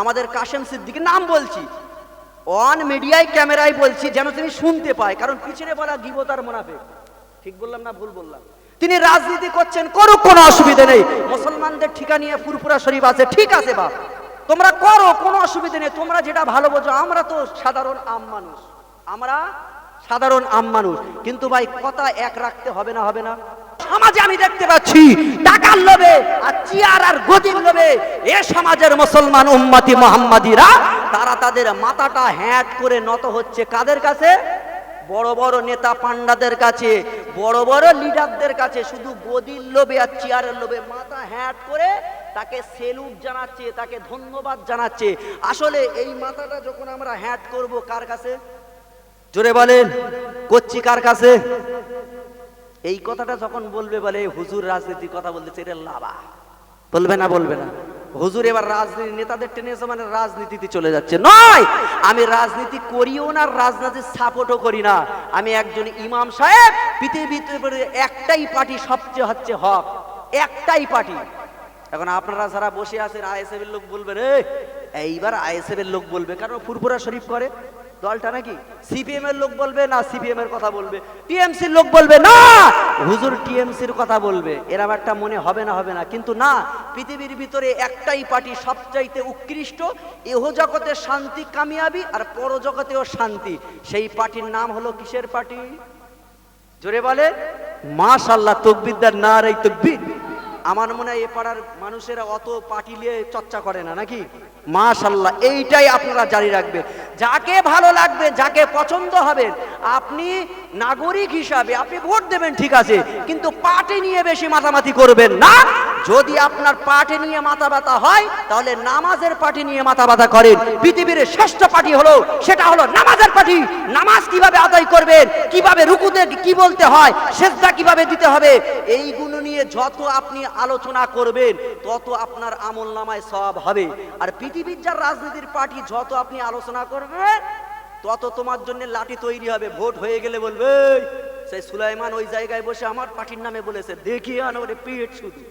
আমাদের কাশেম সিদ্দিকের নাম বলছি। অন মিডিয়ায় ক্যামেরায় বলছি, যেন তিনি শুনতে পায়। কারণ পিছনে বলা গিবতার মুনাফে ঠিক বললাম না ভুল বললাম? তিনি রাজনীতি করছেন, করুক, কোনো অসুবিধে নেই। মুসলমানদের ঠিকা নিয়ে ফুরফুরা শরীফ আছে। ঠিক আছে, বাপ। তোমরা করো, কোনো অসুবিধে নেই। তোমরা যেটা ভালো বোঝো, আমরা তো সাধারণ আম মানুষ। আমরা সাধারণ আম মানুষ। কিন্তু ভাই, কথা এক রাখতে হবে না হবে না? সমাজে আমি দেখতে পাচ্ছি, টাকার লোভে আর চেয়ার আর গদির লোভে এ সমাজের মুসলমান উম্মতি মোহাম্মদীরা, তারা তাদের মাথাটা হ্যাট করে নত হচ্ছে কাদের কাছে? বড় বড় নেতা পান্ডাদের কাছে, বড় বড় লিডারদের কাছে, শুধু গদির লোভে আর চেয়ারের লোভে মাথা হ্যাট করে তাকে সেলুট জানাচ্ছে, তাকে ধন্যবাদ জানাচ্ছে। আসলে এই মাথাটা যখন আমরা হ্যাট করব কার কাছে? জোরে বলেন, করছি কার কাছে? এই কথাটা যখন বলবে বলে হুজুর রাজনীতির কথা বলতেছে এটা লাভা বলবে না বলবে না। হুজুর এবার রাজনীতি নেতাদের টেনে এসে মানে রাজনীতিতে চলে যাচ্ছে। নয়! আমি রাজনীতি করিও না রাজনীতির সাপোর্টও করি না। আমি একজন ইমাম সাহেব পৃথিবীতে একটাই পার্টি সবচেয়ে হচ্ছে হক। একটাই পার্টি। এখন আপনারা যারা বসে আছেন আইএসএফ এর লোক বলবে রে এইবার আইএসএফ এর লোক বলবে কারণ ফুরফুরা শরীফ করে? দলটা নাকি সিপিএম এর লোক বলবে না সিপিএম এর কথা বলবে? টিএমসির লোক বলবে, না! হুজুর টিএমসির কথা বলবে। এরম একটা মনে হবে না হবে না। কিন্তু না, পৃথিবীর ভিতরে একটাই পার্টি সবচাইতে উৎকৃষ্ট, এহ জগতে শান্তি, কামিয়াবি, আর পরজগতেও শান্তি। সেই পার্টির নাম হলো কিসের পার্টি? জোরে বলে মাশাল্লাহ তকবিদ্যার না রে আমার মনে হয় এ পাড়ার মানুষেরা অত পাটি নিয়ে চর্চা করে না, নাকি? মাশাল্লাহ, এইটাই আপনারা জারি রাখবেন। যাকে ভালো লাগবে, যাকে পছন্দ হবে, আপনি নাগরিক হিসাবে, আপনি ভোট দেবেন, ঠিক আছে, কিন্তু পার্টি নিয়ে বেশি মাতামাতি করবেন না। যদি আপনার পার্টি নিয়ে মাথা ব্যথা হয়, তাহলে নামাজের পার্টি নিয়ে মাথা ব্যথা করেন। পৃথিবীর শ্রেষ্ঠ পার্টি হলো, সেটা হলো নামাজের পার্টি নামাজ কীভাবে আদায় করবেন, কীভাবে রুকুতে কি বলতে হয়, সেজদা কীভাবে দিতে হবে, এইগুলো নিয়ে যত আপনি আলোচনা করবেন, তত আপনার আমল নামায় সব হবে। আর পৃথিবীর যার রাজনীতির পার্টি, যত আপনি আলোচনা করবেন, তত তোমার জন্য লাঠি তৈরি হবে। ভোট হয়ে গেলে বলবে সেই সুলাইমান ওই জায়গায় বসে আমার পার্টির নামে বলেছে, দেখিয়ে আনো ওরে পেট শুধু।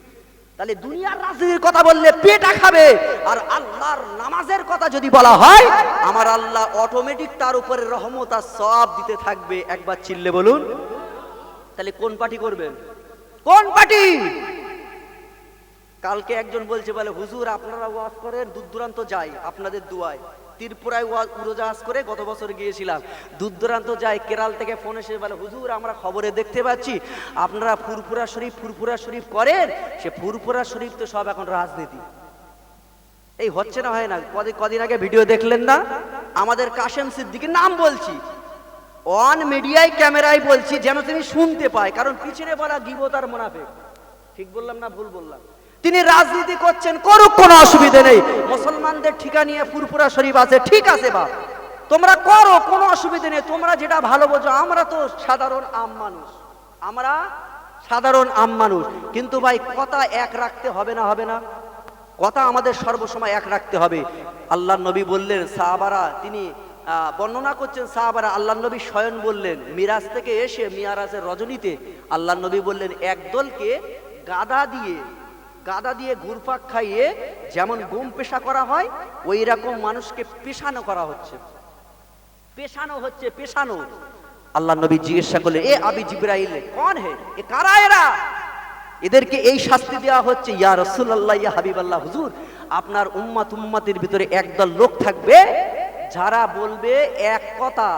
তাহলে দুনিয়ার রাজনীতির কথা বললে পেটা খাবে। আর আল্লাহর নামাজের কথা যদি বলা হয়, আমার আল্লাহ অটোমেটিক তার উপরে রহমত আর সব দিতে থাকবে। একবার চিল্লে বলুন। তাহলে কোন পার্টি করবেন? কোন পার্টি? কালকে একজন বলছে, বলে, হুজুর, আপনারা ওয়াজ করেন দূর দূরান্ত যাই, আপনাদের দুয়ায়। ত্রিপুরায় উড়োজাহাজ করে গত বছর গিয়েছিলাম। দূর দূরান্ত যাই কেরাল থেকে ফোন এসে বলে, হুজুর, আমরা খবরে দেখতে পাচ্ছি, আপনারা ফুরফুরা শরীফ ফুরফুরা শরীফ করেন? সে ফুরফুরা শরীফ তো সব এখন রাজনীতি। এই হচ্ছে না, হয় না? কদিন কদিন আগে ভিডিও দেখলেন না? আমাদের কাশেম সিদ্দিকের নাম বলছি। অন মিডিয়ায় ক্যামেরায় বলছি, যেন তিনি শুনতে পায়, কারণ পিছনে বলা গিবতার মুনাফে ঠিক বললাম না ভুল বললাম? তিনি রাজনীতি করছেন, করুক কোনো অসুবিধা নেই। মুসলমানদের ঠিকা নিয়ে ফুরফুরা শরীফ আছে। ঠিক আছে বাপ। তোমরা করো, কোনো অসুবিধা নেই। তোমরা যেটা ভালো বোঝো, আমরা তো সাধারণ আম মানুষ। আমরা সাধারণ আম মানুষ। কিন্তু ভাই, কথা এক রাখতে হবে না হবে না? কথা আমাদের সর্বসময় এক রাখতে হবে। আল্লাহ নবী বললেন, সাহাবারা, তিনি বর্ণনা করছেন, সাহাবারা আল্লাহ নবী স্বয়ং বললেন, মিরাজ থেকে এসে মিয়ারাজের রজনীতে আল্লাহ নবী বললেন একদলকে গাদা দিয়ে গাদা দিয়ে ঘুরপাক খাইয়ে যেমন গুম পেশা করা হয় ওই রকম মানুষকে পেশানো করা হচ্ছে। পেশানো হচ্ছে, পেশানো। আল্লাহ নবী জিজ্ঞাসা করলেন, এ আবি জিব্রাইল, কোন হে? এ কারা এরা? এদেরকে এই শাস্তি দেওয়া হচ্ছে, ইয়া রসুল্লাহ ইয়া হাবিবাল্লাহ, হুজুর, আপনার উম্মাত উম্মাতের ভিতরে একদল লোক থাকবে, যারা বলবে এক কথা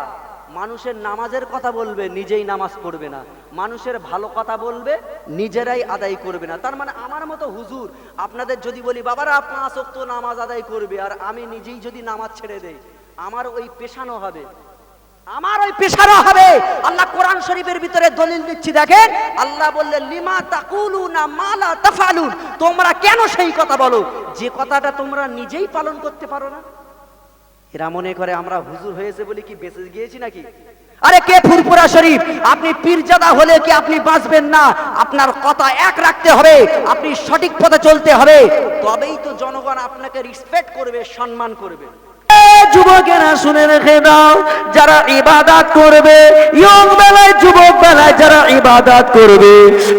মানুষের নামাজের কথা বলবে, নিজেই নামাজ পড়বে না। মানুষের ভালো কথা বলবে, নিজেরাই আদায় করবে না। তার মানে আমার মতো হুজুর, আপনাদের যদি বলি, বাবারা, পাঁচ অক্ত নামাজ আদায় করবে, আর আমি নিজেই যদি নামাজ ছেড়ে দেই, আমার ওই পেশানো হবে। আমার ওই পেশারও হবে। আল্লাহ কোরআন শরীফের ভিতরে দলিল দিচ্ছি, দেখেন, আল্লাহ বললেন লিমা তাকুলু না মালা তাফালুন। তোমরা কেন সেই কথা বলো? যে কথাটা তোমরা নিজেই পালন করতে পারো না। এরা মনে করে আমরা হুজুর হয়েছে বলে কি বেঁচে গিয়েছি নাকি? আরে কে ফুরফুরা শরীফ? আপনি পীরজাদা হলে কি আপনি বাঁচবেন না? আপনার কথা এক রাখতে হবে, আপনি সঠিক পথে চলতে হবে। তবেই তো জনগণ আপনাকে রেসপেক্ট করবে, সম্মান করবে। যুবকেরা শুনে রেখে দাও, যারা ইবাদাত করবে, ইয়ং বেলায়, যুবক বেলায় যারা ইবাদাত করবে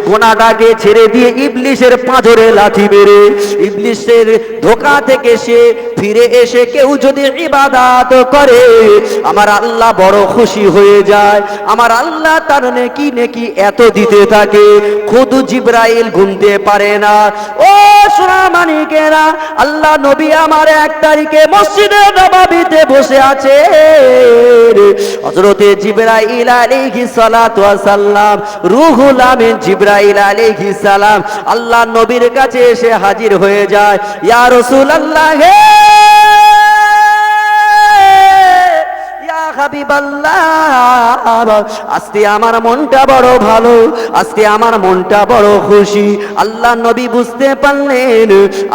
গোনাটাকে ছেড়ে দিয়ে ইবলিশের পাঁজরে লাথি মেরে, ইবলিশের ধোকা থেকে সে ফিরে এসে কেউ যদি ইবাদাত করে, আমার আল্লাহ বড় খুশি হয়ে যায়। আমার আল্লাহ তার নেকি নেকি এত দিতে থাকে, খুদ জিব্রাইল গুনতে পারে না। ও আল্লাহ নবী আমার এক তারিখে মসজিদে নবাবিতে বসে আছে। হযরতে জিব্রাইল ওয়াস সালাম রুহুল আমিন জিব্রাইল আলাইহিস সালাম, আল্লাহ নবীর কাছে এসে হাজির হয়ে যায়। ইয়া রাসূলুল্লাহ, হে আজকে আমার মনটা বড় ভালো, আজকে আমার মনটা বড় খুশি। আল্লাহ নবী বুঝতে পারলেন,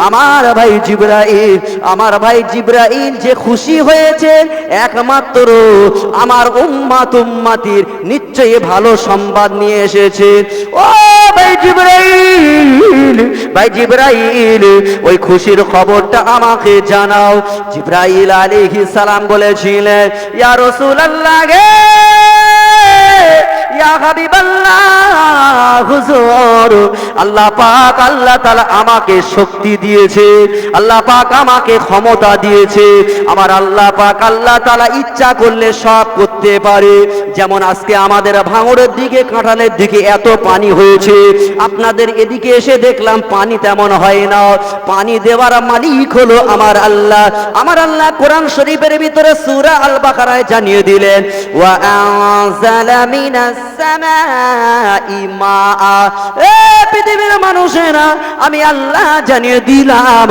আমার ভাই জিব্রাইল, আমার ভাই জিব্রাইল যে খুশি হয়েছে, একমাত্র আমার উম্মাত উম্মাতির নিশ্চয়ই ভালো সংবাদ নিয়ে এসেছে। ও ভাই জিব্রাইল ভাই জিব্রাইল, ওই খুশির খবরটা আমাকে জানাও। জিব্রাইল আলী সালাম বলেছিলেন, ইয়া রসুল গে! আল্লাহ পাক আল্লাহ তাআলা আমাকে শক্তি দিয়েছে, আল্লাহ পাক আমাকে ক্ষমতা দিয়েছে। আমার আল্লাহ পাক আল্লাহ ইচ্ছা করলে সব করতে পারে। যেমন আজকে আমাদের দিকে, কাঁঠালের দিকে এত পানি হয়েছে। আপনাদের এদিকে এসে দেখলাম পানি তেমন হয় না। পানি দেওয়ার মালিক হলো আমার আল্লাহ। আমার আল্লাহ কোরআন শরীফের ভিতরে সূরা আল বাকারায় জানিয়ে দিলেন, ওয়া আনজালা মিনাস পৃথিবীর মানুষেরা, আমি আল্লাহ জানিয়ে দিলাম,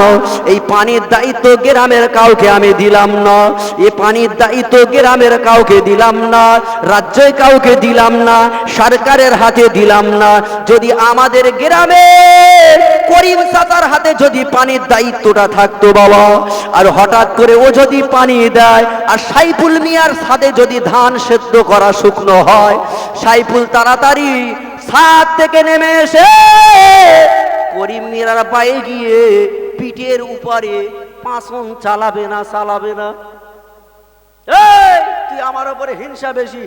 এই পানির দায়িত্ব গ্রামের কাউকে আমি দিলাম না। এই পানির দায়িত্ব গ্রামের কাউকে দিলাম না রাজ্যে কাউকে দিলাম না, সরকারের হাতে দিলাম না। যদি আমাদের গ্রামে করিম চাচার হাতে যদি পানির দায়িত্বটা থাকতো বাবা, আর হঠাৎ করে ও যদি পানি দেয়, আর সাইফুল মিয়ার সাথে যদি ধান সেদ্ধ করা শুকনো হয় সাইফুল তাড়াতাড়ি ছাদ থেকে নেমে এসে করিম মিয়ার পায়ে গিয়ে পিঠের উপরে পাঁচন চালাবে না চালাবে না। তুই আমার ওপরে হিংসা বেশি।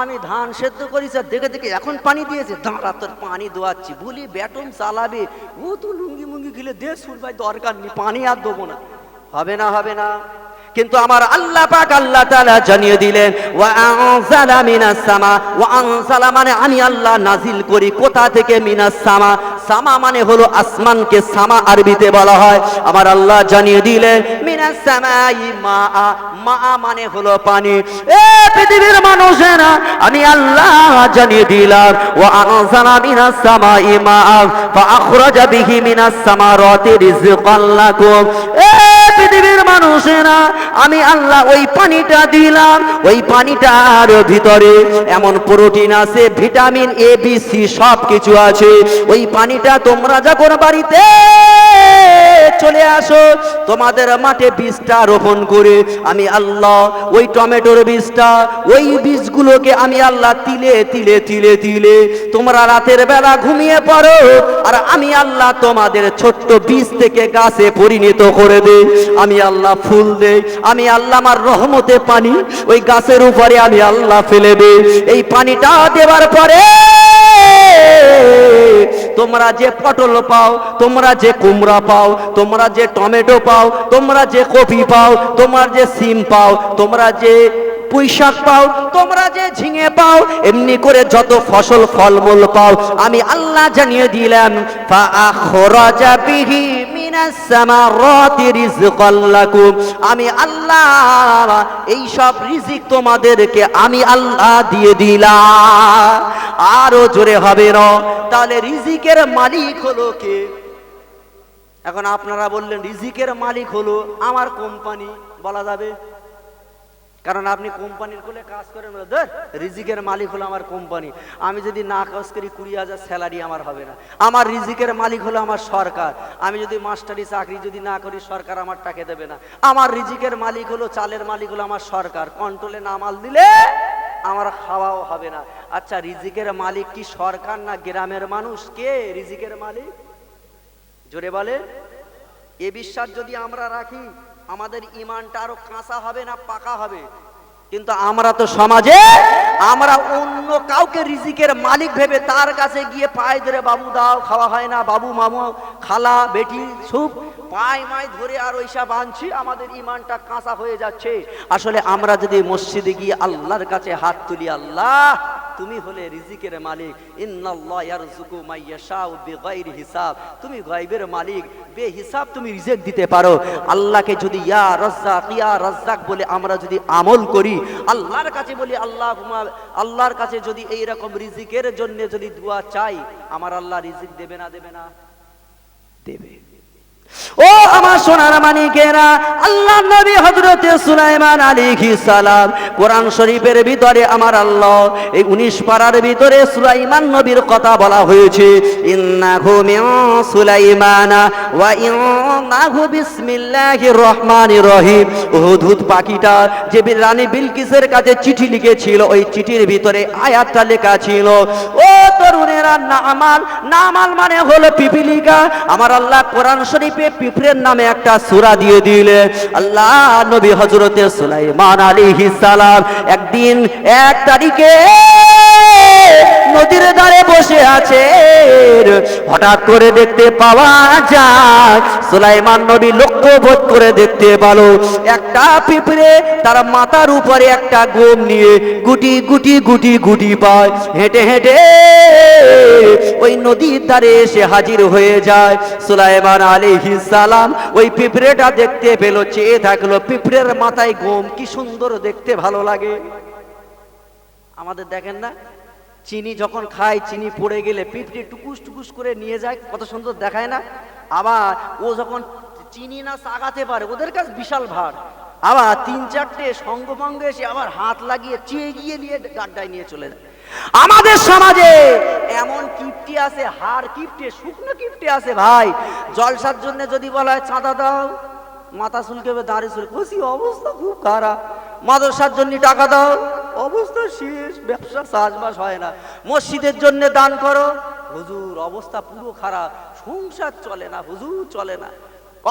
আমি ধান সেদ্ধ করিস আর দেখে দেখে এখন পানি দিয়েছে। দাঁড়া, তোর পানি দোয়াচ্ছি। বলি ব্যাটন চালাবে? ও তো লুঙ্গি মুঙ্গি গিলে দে সুরবাই দরকার নেই। পানি আর দেবো না। হবে না হবে না। কিন্তু আমার আল্লাহ পাক আল্লাহ তাআলা জানিয়ে দিলেন, ওয়া আনজালা মিনাস সামা ওয়া আনজালা মানে আমি আল্লাহ নাজিল করি কোথা থেকে? মিনাস সামা সামা মানে হলো আসমানকে সামা আরবিতে বলা হয়। আমার আল্লাহ জানিয়ে দিলেন, মিনাস সামাই মা মা মানে হলো পানি। এ পৃথিবীর মানুষেরা, আমি আল্লাহ জানিয়ে দিলাম, ওয়া আনজালা মিনাস সামাই মা ফা আখরাজা বিহি মিনাস সামারাতি রিজকান লাকুম এ পৃথিবীর মানুষেরা, আমি আল্লাহ ওই পানিটা দিলাম, ওই পানিটার ভিতরে এমন প্রোটিন আছে, ভিটামিন এ বি সি সব কিছু আছে। ওই পানিটা তোমরা যখন বাড়িতে চলে আসো। তোমাদের মাঠে বীজটা রোপণ করে আমি আল্লাহ ওই টমেটোর বীজটা, ওই বীজগুলোকে আমি আল্লাহ তিলে তিলে তিলে তিলে তোমরা রাতের বেলা ঘুমিয়ে পড়ো আর আমি আল্লাহ তোমাদের ছোট্ট বীজ থেকে গাছে পরিণত করে দেই। আমি আল্লাহ ফুল দেই, আমি আল্লাহ আমার রহমতে পানি ওই গাছের উপরে আমি আল্লাহ ফেলে দেই। এই পানিটা দেওয়ার পরে তোমরা যে পটল পাও, তোমরা যে কুমড়া পাও, তোমরা যে টমেটো পাও, তোমরা যে কপি পাও, তোমরা যে সিম পাও, তোমরা যে পুঁই শাক পাও, তোমরা যে ঝিঙে পাও, এমনি করে যত ফসল ফলমূল পাও, আমি আল্লাহ জানিয়ে দিলাম আমি আল্লাহ, এই সব রিজিক তোমাদেরকে আমি আল্লাহ দিয়ে দিলাম। আরও জোরে হবে না তাহলে রিজিকের মালিক হলো কে? এখন আপনারা বললেন, রিজিকের মালিক হলো আমার কোম্পানি বলা যাবে? কারণ আপনি কোম্পানির কোলে কাজ করেন ধর, রিজিকের মালিক হলো আমার কোম্পানি। আমি যদি না কাজ করি, কুড়ি হাজার স্যালারি আমার হবে না। আমার রিজিকের মালিক হলো আমার সরকার। আমি যদি মাস্টারি চাকরি যদি না করি, সরকার আমার টাকা দেবে না। আমার রিজিকের মালিক হলো, চালের মালিক হলো আমার সরকার। কন্ট্রোলে না মাল দিলে আমার খাওয়াও হবে না। আচ্ছা রিজিকের মালিক কি সরকার না গ্রামের মানুষ? কে রিজিকের মালিক? জোরে বলে এ বিশ্বাস যদি আমরা রাখি, আমাদের ইমানটা আরও কাঁচা হবে না পাকা হবে? কিন্তু আমরা তো সমাজে, আমরা অন্য কাউকে রিজিকের মালিক ভেবে তার কাছে গিয়ে পায়ে ধরে বাবু দাও, খাওয়া হয় না, বাবু, মামু, খালা, বেটি, সুপ, পায় মায় ধরে আর ওইসব আনছি, আমাদের ইমানটা কাঁচা হয়ে যাচ্ছে। আসলে আমরা যদি মসজিদে গিয়ে আল্লাহর কাছে হাত তুলি, আল্লাহ তুমি হলে রিজিকের মালিক। হিসাব। তুমি গায়বের মালিক বে হিসাব তুমি রিজিক দিতে পারো। আল্লাহকে যদি ইয়া রাজ্জাক ইয়া রাজ্জাক বলে আমরা যদি আমল করি, আল্লাহর কাছে বলি আল্লাহ আল্লাহর কাছে যদি এই রকম রিজিকের জন্য যদি দোয়া চাই, আমার আল্লাহ রিজিক দেবে না দেবে না? দেবে। ও আমার সোনার মানিকেরা আল্লাহ নবী হযরতে সুলাইমান আলাইহিস সালাম কোরআন শরীফের ভিতরে আমার আল্লাহ, এই 19 পারার ভিতরে সুলাইমান নবীর কথা বলা হয়েছে, ইন্নাহু মিন সুলাইমানা ওয়া ইন্নাহু বিসমিল্লাহির রহমানির রহিম। হুদহুদ পাখিটা যে রানী বিলকিসের কাছে চিঠি লিখেছিল, ওই চিঠির ভিতরে আয়াতটা লেখা ছিল। ও তরুণেরা মানে হলো পিপিলিকা। আমার আল্লাহ কোরআন শরীফে পিঁপড়ের নামে একটা সূরা দিয়ে দিলে, আল্লাহ নবী হযরতে সুলাইমান আলাইহিস সালাম একদিন এক তারিখে নদীর ধারে বসে আছে। হঠাৎ করে দেখতে পাওয়া যায়, সুলাইমান নবী লক্ষ্য বোধ করে দেখতে পালো, একটা পিঁপড়ে তার মাথার উপরে একটা গোম নিয়ে গুটি গুটি গুটি গুটি পায়, হেঁটে হেঁটে ওই নদীর ধারে এসে হাজির হয়ে যায়। সুলাইমান আলাইহিস সালাম ওই পিঁপড়েটা দেখতে পেল, চেয়ে থাকল, পিঁপড়ের মাথায় গোম কি সুন্দর দেখতে, ভালো লাগে। আমাদের দেখেন না, চিনি যখন খায়, চিনি পড়ে গেলে পিঁপড়ে টুকুস টুকুস করে নিয়ে যায়, কত সুন্দর দেখায় না? আবার ও যখন চিনি না সাগাতে পারে, ওদের কাছে বিশাল ভার। আবার তিন চারটে সঙ্গভঙ্গ এসে আবার হাত লাগিয়ে চেয়ে গিয়ে নিয়ে গাড্ডায় নিয়ে চলে যায়। আমাদের সমাজে এমন কিপটি আছে হার কিপটে, শুকনো কিপটে আছে ভাই। জলসার জন্য যদি বলা হয় চাঁদা দাও, মাথা চুলকেবে দাঁড়ি চুল খুশি অবস্থা খুব খারাপ। মাদ্রাসার জন্য টাকা দাও, অবস্থা শেষ ব্যবসা চাষবাস হয় না। মসজিদের জন্য দান করো, হুজুর, অবস্থা পুরো খারাপ। সংসার চলে না, হুজুর চলে না।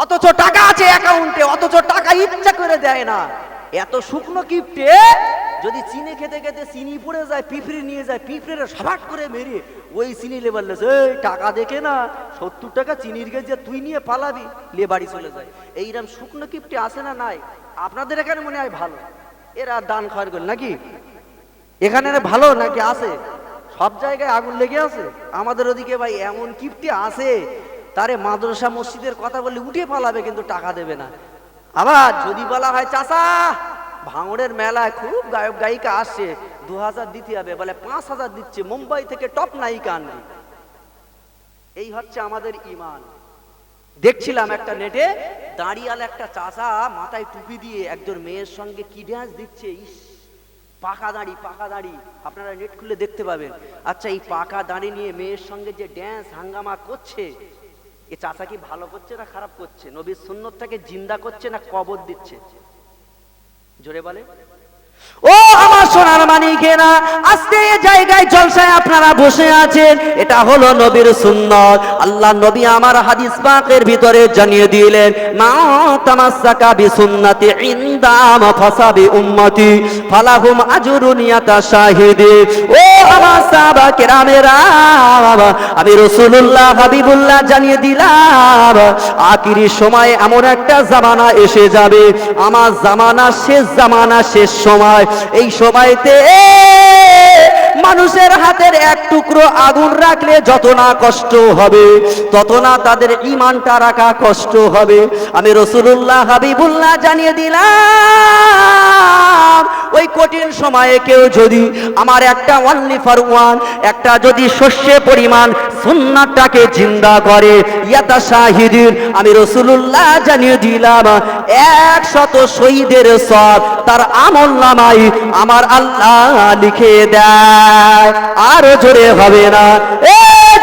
অথচ টাকা আছে অ্যাকাউন্টে অথচ টাকা ইচ্ছা করে দেয় না। এত শুকনো কিপটে যদি চিনি খেতে খেতে চিনি পড়ে যায়, পিঁপড়ে নিয়ে যায় পিঁপড়ে সাবাট করে মেরে, ওই চিনি লেবার এই, টাকা দেখে না, সত্তর টাকা চিনির গেছে তুই নিয়ে পালাবি, লে বাড়ি চলে যায়। এইরকম শুকনো কিপটে আসে না নাই? আপনাদের এখানে মনে হয় ভালো। এরা দান খাওয়ার গেল নাকি? এখানে ভালো নাকি আছে? সব জায়গায় আগুন লেগে আছে? আমাদের ওদিকে ভাই এমন কিপটে আছে, তারে মাদ্রাসা মসজিদের কথা বললে উঠে পালাবে কিন্তু টাকা দেবে না। আবার যদি বলা হয়, চাচা ভাঙড়ের মেলায় খুব গায়ক গায়িকা আসছে দু হাজার দিতে হবে, বলে পাঁচ হাজার দিচ্ছে, মুম্বাই থেকে টপ নায়িকা আনবে। এই হচ্ছে আমাদের ইমান। দেখছিলাম একটা নেটে, দাঁড়িয়াল একটা চাচা মাথায় টুপি দিয়ে একজন মেয়ের সঙ্গে কি ড্যান্স দিচ্ছে, ইস, পাকা দাঁড়ি পাকা দাঁড়ি। আপনারা নেট খুলে দেখতে পাবেন। আচ্ছা এই পাকা দাঁড়ি নিয়ে মেয়ের সঙ্গে যে ড্যান্স হাঙ্গামা করছে, এ চাচা কি ভালো করছে না খারাপ করছে? নবীর সুন্নতটাকে জিন্দা করছে না কবর দিচ্ছে? জোরে বলে। ও, আমার সোনার মানিকেরা আজকে এই জায়গায় জলসায় আপনারা বসে আছেন। এটা হলো নবীর সুন্নত। আল্লাহ নবী আমার হাদিস পাকের ভিতরে জানিয়ে দিলেন, মা তামাসসাকা বিসুন্নতি ইনদাম ফাসাবি উম্মতি ফালাহুম আজরুন ইয়াতা শাহিদি ও, আমার সাহাবা কেরামেরা, আমি রাসূলুল্লাহ হাবিবুল্লাহ জানিয়ে দিলাম, আখিরি সময় এমন একটা জামানা এসে যাবে। আমার জামানা শেষ জামানা শেষ সময় এই সময়তে মানুষের হাতের এক টুকরো আগুন রাখলে যত না কষ্ট হবে, তত না তাদের ইমানটা রাখা কষ্ট হবে। আমি রসুল্লাহ হাবিবুল্লাহ জানিয়ে দিলাম, ওই কঠিন সময়ে কেউ যদি আমার একটা অনলি ফর ওয়ান একটা যদি শস্যে পরিমাণ সুন্নাতটাকে জিন্দা করে, ইয়াতা শাহিদিন, আমি রসুল্লাহ জানিয়ে দিলাম এক শত শহীদের সব তার আমল নামাই আমার আল্লাহ লিখে দেয়। আরও জোরে হবে না।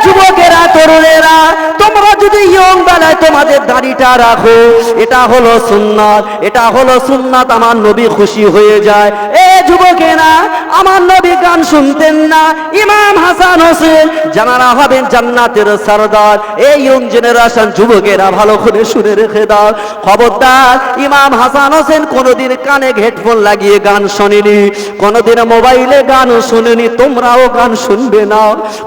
যুবকেরা, তরুণেরা, তোমরা যদি ইয়ং বেলায় তোমাদের দাড়িটা রাখো, এটা হলো সুন্নাত, এটা হলো সুন্নাত, আমার নবী খুশি হয়ে যায়। এ যুবকেরা, আমার নবী গান শুনতেন না, ইমাম হাসান হোসেন জানারা হবেন জান্নাতের সরদার। এই ইয়ং জেনারেশন যুবকেরা, ভালো করে শুনে রেখে দাও। খবরদার, ইমাম হাসান হোসেন কোনোদিন কানে হেডফোন লাগিয়ে গান শোনেনি, কোনোদিন মোবাইলে গান শুনেনি, তোমরাও গান শুনবে না।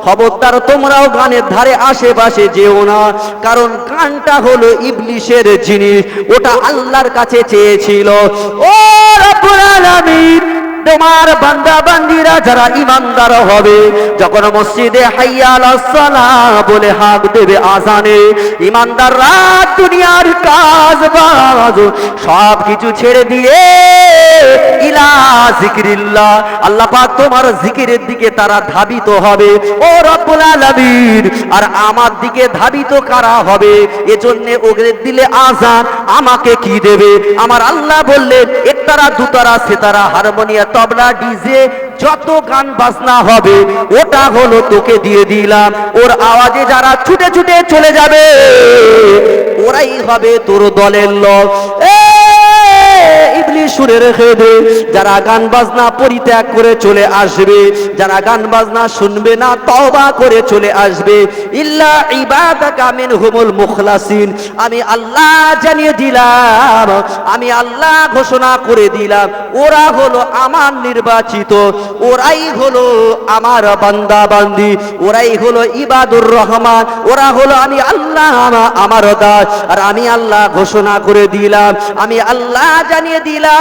খবরদার, তোমরাও গানের ধারে আশেপাশে যেও না। কারণ গানটা হলো ইবলিশের জিনিস, ওটা আল্লাহর কাছে চেয়েছিল। ও রব্বুল আলামিন! তোমার বান্দা বান্দিরা যারা ইমানদার হবে, যখন মসজিদে হাইয়াল বলে হাক দেবে আজানে ইমানদার রাত দুনিয়ার কাজ বাজ সব কিছু ছেড়ে দিয়ে, ইলা আল্লাহ পাক তোমার জিকিরের দিকে তারা ধাবিত হবে। ও আর আমার দিকে ধাবিত কারা হবে? এজন্য ওদের দিলে আজান আমাকে কি দেবে? আমার আল্লাহ বললেন, একতারা, দুতারা, সেতারা হারমোনিয়া তবলা ডিজে, যত গান বাজনা হবে, ওটা হলো তোকে দিয়ে দিলাম। ওর আওয়াজে যারা ছুটে ছুটে চলে যাবে, ওরাই হবে তোর দলের লোক। শুনে রেখে দে। যারা গান বাজনা পরিত্যাগ করে চলে আসবে, যারা গান বাজনা শুনবে না, তওবা করে চলে আসবে। ইল্লা ইবাদাকা মিনহুমুল মুখলাসিন। আমি আল্লাহ জানিয়ে দিলাম, আমি আল্লাহ ঘোষণা করে দিলাম, ওরা হলো আমার নির্বাচিত, ওরাই হলো আমার বান্দা বান্দি ওরাই হলো ইবাদুর রহমান, ওরা হলো আমি আল্লাহ আমার দাস। আর আমি আল্লাহ ঘোষণা করে দিলাম, আমি আল্লাহ জানিয়ে দিলাম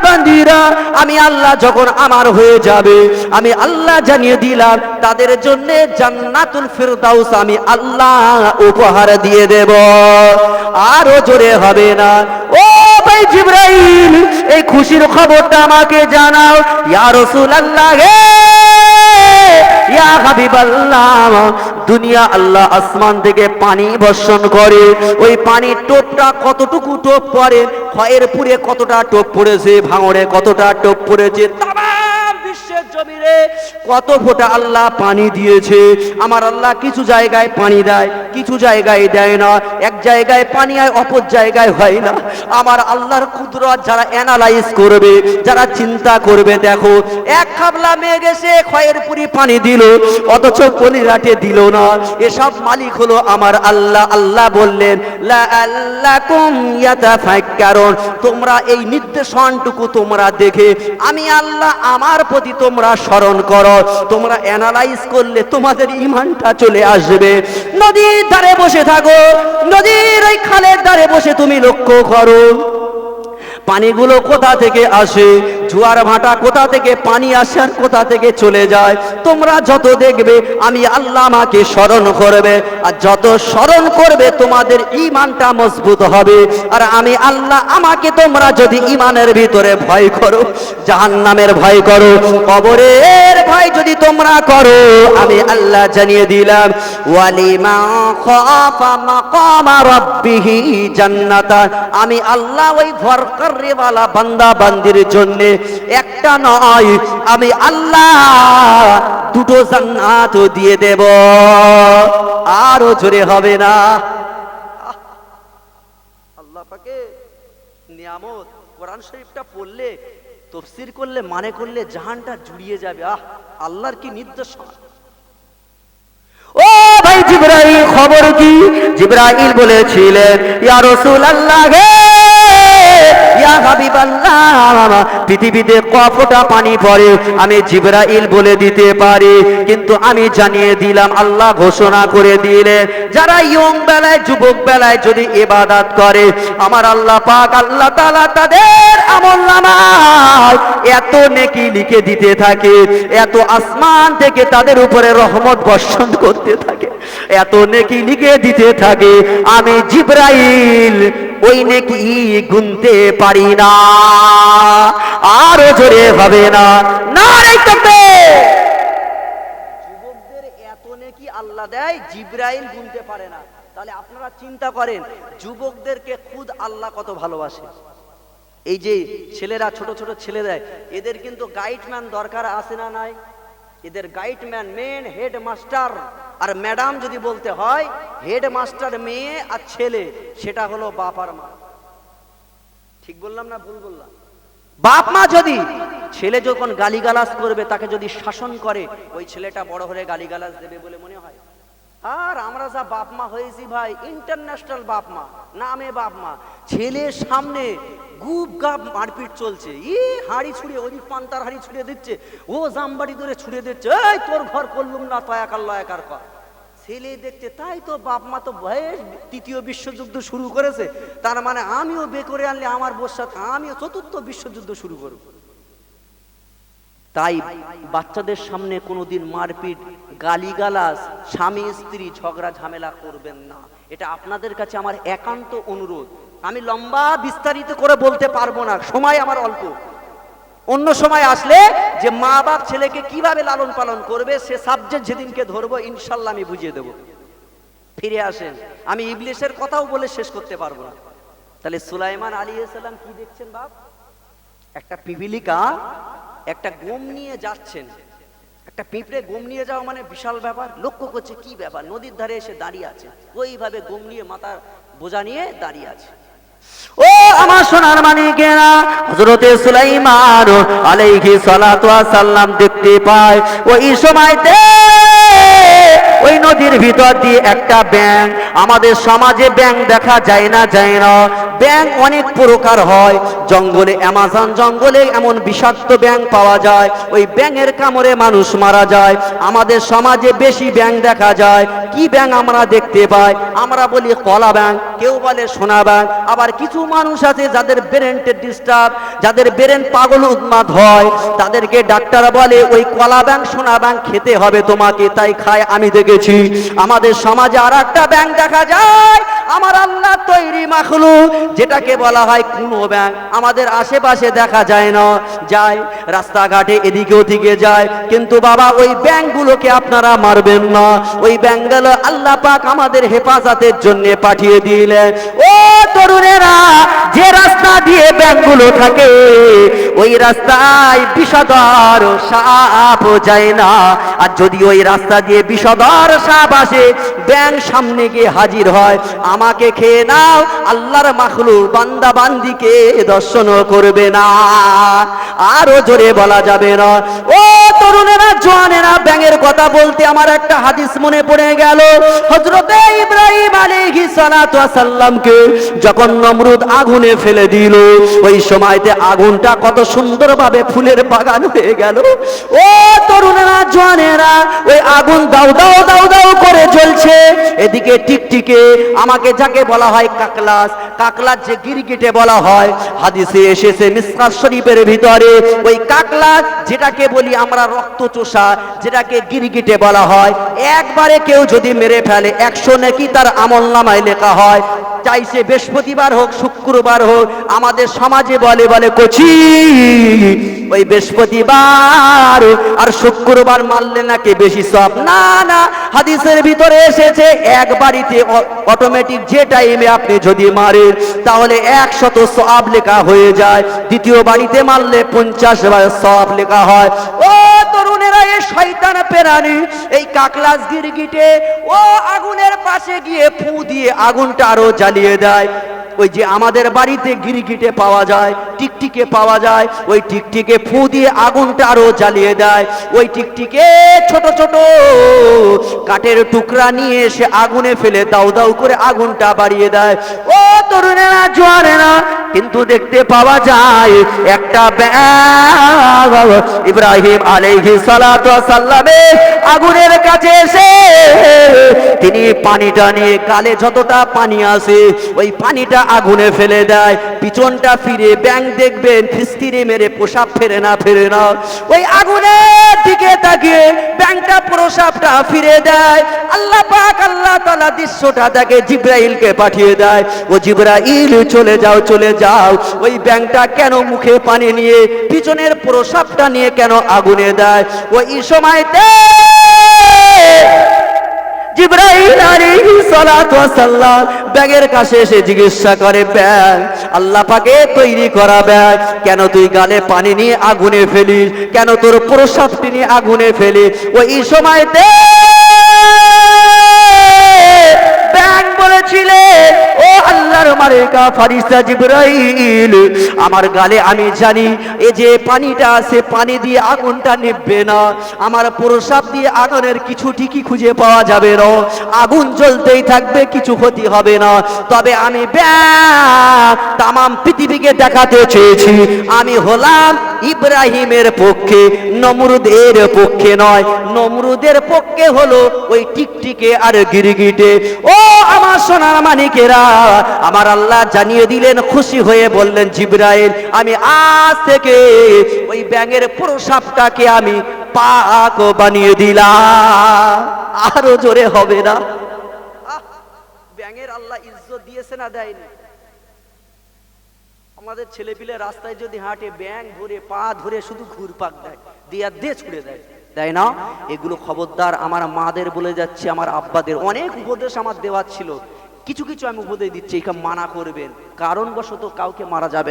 বান্দিরা, আমি আল্লাহ যখন আমার হয়ে যাবে, আমি আল্লাহ জানিয়ে দিলাম, তাদের জন্য জান্নাতুল ফিরদাউস আমি আল্লাহ উপহার দিয়ে দেব। আরও জোরে হবে না। ও ভাই জিব্রাইল, এই খুশির খবরটা আমাকে জানাও। ইয়া রাসূলুল্লাহ, হে! ইয়া হাবিবাল্লাহ দুনিয়া আল্লাহ আসমান থেকে পানি বর্ষণ করে। ওই পানির টোপটা কতটুকু টোপ পড়ে? ক্ষয়ের পুরে কতটা টোপ পড়েছে? ভাঙড়ে কতটা টোপ পড়েছে? জমিরে কত ফোটা আল্লাহ পানি দিয়েছে। আমার আল্লাহ কিছু জায়গায় পানি দেয়। কিছু জায়গায় দেয় না, এক জায়গায় পানি হয় অপর জায়গায় হয় না। আমার আল্লাহর কুদরত যারা অ্যানালাইজ করবে, যারা চিন্তা করবে, দেখো, এক খাবলা মেয়ে গেছে ক্ষয়ের পুরি পানি দিল, অথচ কলিরাটে দিল না। এসব মালিক হলো আমার আল্লাহ। আল্লাহ বললেন ইয়াতাফাক্কারুন। তোমরা এই নির্দেশনটুকু তোমরা দেখে, আমি আল্লাহ আমার প্রতি তোমরা স্মরণ করো। তোমরা অ্যানালাইজ করলে তোমাদের ইমানটা চলে আসবে। নদীর ধারে বসে থাকো। নদীর ওই খালের ধারে বসে তুমি লক্ষ্য করো। পানিগুলো কোথা থেকে আসে? জোয়ার ভাটা কোথা থেকে, পানি আসে আর কোথা থেকে চলে যায়? তোমরা যত দেখবে, আমি আল্লাহ আমাকে স্মরণ করবে। আর যত স্মরণ করবে, তোমাদের ইমানটা মজবুত হবে। আর আমি আল্লাহ আমাকে তোমরা যদি ইমানের ভিতরে ভয় করো, জাহান্নামের ভয় করো, কবরের ভয় যদি তোমরা করো, আমি আল্লাহ জানিয়ে দিলাম, ওয়ালিমা খাফা মাকামা আমি আল্লাহ ওই ভরকারওয়ালা বান্দা বান্দির জন্য একটা নয় আমি আল্লাহ দুটো জান্নাত দিয়ে দেব। আরও জোরে হবে না। আল্লাহ পাকে নিয়ামত। কোরআন শরীফটা পড়লে তফসির করলে মানে করলে জাহানটা জুড়িয়ে যাবে। আহ আল্লাহর কি নির্দেশনা ও ভাই জিব্রাইল খবর কি? জিব্রাইল বলেছিলেন ইয়া রাসূলুল্লাহ হে পৃথিবীতে কতটা পানি পড়ে, আমি জিব্রাইল বলে দিতে পারি, কিন্তু আমি জানিয়ে দিলাম, আল্লাহ ঘোষণা করে দিলেন, যারা ইয়ং বেলায়, যুবক বেলায় যদি ইবাদত করে, আমার আল্লাহ পাক, আল্লাহ তাআলা তাদের আমল নামায় এত নেকি লিখে দিতে থাকে, এত আসমান থেকে তাদের উপরে রহমত বর্ষণ করতে থাকে। এত নেকি লিখে দিতে থাকে। আমি জিব্রাইল, ওই নেকি গুনতে পারি না। আরও জোরে হবে না। না রে নেকি আল্লাহ দেয়, জিব্রাইল গুনতে পারে না। তাহলে আপনারা চিন্তা করেন, যুবকদেরকে খুদ আল্লাহ কত ভালোবাসে। এই যে ছেলেরা, ছোট ছোট ছেলে দেয় এদের কিন্তু গাইডম্যান দরকার আছে না নাই? এদের গাইডম্যান মেন হেড মাস্টার আর ম্যাডাম যদি বলতে হয় হেড মাস্টার মেয়ে আর ছেলে, সেটা হলো বাপ আর মা। ঠিক বললাম না ভুল বললাম? বাপ মা যদি, ছেলে যখন গালিগালাজ করবে, তাকে যদি শাসন করে, ওই ছেলেটা বড় হলে গালিগালাজ দেবে বলে মনে হয়। আর আমরা যা বাপ মা হয়েছি ভাই ইন্টারন্যাশনাল বাপ মা, নামে বাপ মা। ছেলের সামনে গুপ গাপ মারপিট চলছে। ই, হাড়ি ছুড়িয়ে ওদিক পান্তার হাড়ি ছুড়িয়ে দিচ্ছে। ও জামবাড়ি ধরে ছুড়িয়ে দিচ্ছে। এই, তোর ঘর করলুম না, তয়াকার লয়াকার কর ছেলে দেখতে, তাই তো বাপ মা তো বয়স, তৃতীয় বিশ্বযুদ্ধ শুরু করেছে। তার মানে আমিও বে করে আনলে আমার বোর সাথে আমিও চতুর্থ বিশ্বযুদ্ধ শুরু করব। তাই বাচ্চাদের সামনে কোনোদিন মারপিট, গালিগালাজ স্বামী স্ত্রী ঝগড়া ঝামেলা করবেন না। এটা আপনাদের কাছে আমার একান্ত অনুরোধ। আমি লম্বা বিস্তারিত করে বলতে পারব না, সময় আমার অল্প। অন্য সময় আসলে যে মা বাপ ছেলেকে কীভাবে লালন পালন করবে, সে সাবজেক্ট যেদিনকে ধরবো, ইনশাল্লাহ আমি বুঝিয়ে দেবো। ফিরে আসেন। আমি ইবলিশের কথাও বলে শেষ করতে পারব না। তাহলে সুলাইমান আলী সাল্লাম কি দেখছেন বাপ? একটা পিপিলিকা, একটা গম নিয়ে যাচ্ছেন। একটা পিঁপড়ে গম নিয়ে যাওয়া মানে বিশাল ব্যাপার। লক্ষ্য করছে কি ব্যাপার? নদীর ধারে এসে দাঁড়িয়ে আছে। ওইভাবে গম নিয়ে মাথার বোঝা নিয়ে দাঁড়িয়ে আছে। ও আমার সোনার মানিকেরা হজরতে সুলাইমান আলাইহি সালাতু ওয়াস সাল্লাম দেখতে পায় ওই সময়তে ওই নদীর ভিতর দিয়ে একটা ব্যাং আমাদের সমাজে ব্যাং দেখা যায় না যায় না। ব্যাং অনেক প্রকার হয়। জঙ্গলে, অ্যামাজন জঙ্গলে এমন বিষাক্ত ব্যাং পাওয়া যায়। ওই ব্যাঙের কামড়ে মানুষ মারা যায়। আমাদের সমাজে বেশি ব্যাং দেখা যায়। কি ব্যাং আমরা দেখতে পাই? আমরা বলি কলা ব্যাং কেউ বলে সোনা ব্যাং আবার কিছু মানুষ আছে যাদের ব্রেনটে ডিস্টার্ব যাদের ব্রেন পাগল উন্মাদ হয়। তাদেরকে ডাক্তার বলে, ওই কলা ব্যাং সোনা ব্যাং খেতে হবে তোমাকে, তাই খায়, আমি দেখেছি। আমাদের সমাজে আর একটা ব্যাং দেখা যায়। আমার আল্লাহ তৈরি মাখলু যেটাকে বলা হয় কোনো ব্যাং আমাদের আশেপাশে দেখা যায় না। যায় রাস্তাঘাটে এদিকে ওদিকে যায় কিন্তু বাবা, ওই ব্যাংকগুলোকে আপনারা মারবেন না। ওই ব্যাংকগুলো আল্লাহ পাক আমাদের হেফাজতের জন্য পাঠিয়ে দিলেন। ও তরুণেরা, যে রাস্তা দিয়ে ব্যাংকগুলো থাকে, ওই রাস্তায় বিষধর সাপ যায় না। আর যদি ওই রাস্তা দিয়ে বিষধর সাপ আসে ব্যাংক সামনে গিয়ে হাজির হয়। আমাকে খেয়ে নাও, আল্লাহর মাখলু বান্দা বান্দিকে দর্শন করবে না। আরও জোরে বলা যাবে না। ও তরুণেরা, জোয়ানেরা, ব্যাঙের কথা বলতে আমার একটা হাদিস মনে পড়ে গেল। হজরতে ইব্রাহিম আলাইহিস সালাতু ওয়াস সালামকে যখন নমরুদ আগুনে ফেলে দিল, ওই সময়তে আগুনটা কত সুন্দরভাবে ফুলের বাগান হয়ে গেল। ও তরুণেরা, জোয়ানেরা, ওই আগুন দাও দাও দাও দাও করে জ্বলছে। এদিকে টিকটিকে আমাকে যাকে বলা হয় কাকলাস কাকলাস যে গিরগিটে বলা হয়, হাদিসে এসেছে মিসকাত শরীফের ভিতরে, ওই কাকলাস যেটাকে বলি আমরা রক্ত চোষা যেটাকে গিরগিটে বলা হয়, একবারে কেউ যদি মেরে ফেলে, একশো নাকি তার আমল নামায় লেখা হয়। চাই সে বৃহস্পতিবার হোক, শুক্রবার হোক, আমাদের সমাজে বলে বলে কচি, ওই বৃহস্পতিবার আর শুক্রবার মারলে নাকি বেশি সব। না না হাদিসের ভিতরে এসেছে, এক বাড়িতে অটোমেটিক যে টাইমে আপনি যদি মারেন, তাহলে একশত সব লেখা হয়ে যায়। দ্বিতীয় বাড়িতে মারলে পঞ্চাশ সব লেখা হয়। ও তরুণেরা এই শয়তান পেরানি, এই কাকলাস গিরগিটে, ও আগুনের পাশে গিয়ে ফু দিয়ে আগুনটা আরও জ্বালিয়ে দেয়। ওই যে আমাদের বাড়িতে গিরগিটে পাওয়া যায়, টিকটিকে পাওয়া যায়, ওই টিকটিকে ফু দিয়ে আগুনটা আরও জ্বালিয়ে দেয়। ওই টিকটিকে ছোট ছোট কাঠের টুকরা নিয়ে এসে আগুনে ফেলে দাউ দাউ করে আগুনটা বাড়িয়ে দেয়। ও তরুণেরা জোয়ারেরা কিন্তু দেখতে পাওয়া যায় একটা ইব্রাহিম আলাইহি সাল্লামে আগুনের কাছে এসে তিনি পানিটা নিয়ে গালে যতটা পানি আছে, ওই পানিটা আগুনে ফেলে দেয়। পিছনটা ফিরে ব্যাং দেখবেন ফিস্তিরে মেরে পোশাক ফেরে না ফেরে না। ওই আগুনের দিকে তাকিয়ে ব্যাংটা প্রসাবটা ফিরে দেয়। আল্লাহ পাক, আল্লাহ তালা দৃশ্যটা তাকে জিব্রাইলকে পাঠিয়ে দেয়। ও জিব্রাইল, চলে যাও চলে যাও। ওই ব্যাংকটা কেন মুখে পানি নিয়ে, পিছনের প্রসাবটা নিয়ে কেন আগুনে দেয়? ওই সময় সময়তে জিব্রাইল আলাইহিস সালাতু ব্যাগের কাছে এসে জিজ্ঞাসা করে ব্যাগ আল্লাহ পাকে তৈরি করা ব্যাগ কেন তুই গালে পানি নিয়ে আগুনে ফেলিস? কেন তোর প্রসাদটি নিয়ে আগুনে ফেলিস? ওই সময়তে ব্যাগ বলেছিলে, ও আল্লাহর মালিকা, ফারিস্তা জিব্রাইল, আমার গালে আমি জানি, এ যে পানিটা আছে, পানি দিয়ে আগুনটা নিভবে না। আমার প্রসাব দিয়ে আগুনের কিছু ঠিকই খুঁজে পাওয়া যাবে না। আগুন জ্বলতেই থাকবে, কিছু ক্ষতি হবে না। তবে আমি ব্যাগ তামাম পৃথিবীকে দেখাতে চেয়েছি। আমি হলাম ইব্রাহিমের পক্ষে, নমরুদের পক্ষে নয়। নমরুদের পক্ষে হলো ওই টিকটিকে আর গিরগিটে। ও আমার সোনার মানিকেরা, আমার আল্লাহ জানিয়ে দিলেন, খুশি হয়ে বললেন, জিব্রাইল, আমি আজ থেকে ওই ব্যাঙের প্রসাবটাকে আমি পাক বানিয়ে দিলাম। আরও জোরে হবে না? ব্যাঙের আল্লাহ ইজ্জত দিয়েছে না দেয়নি? আমাদের ছেলে পিলে রাস্তায় যদি হাঁটে ব্যাং ধরে, পা ধরে শুধু ঘুরপাক দেয়, দিয়ে দিয়ে ছুড়ে দেয়। তাই না? এগুলো খবরদার আমার মাদের বলে যাচ্ছে, আমার আব্বাদের। অনেক উপদেশ আমার দেওয়ার ছিল। কিছু কিছু আমি উপদেশ দিচ্ছি এখানে মানা করবেন। কারণবশত কাউকে মারা যাবে।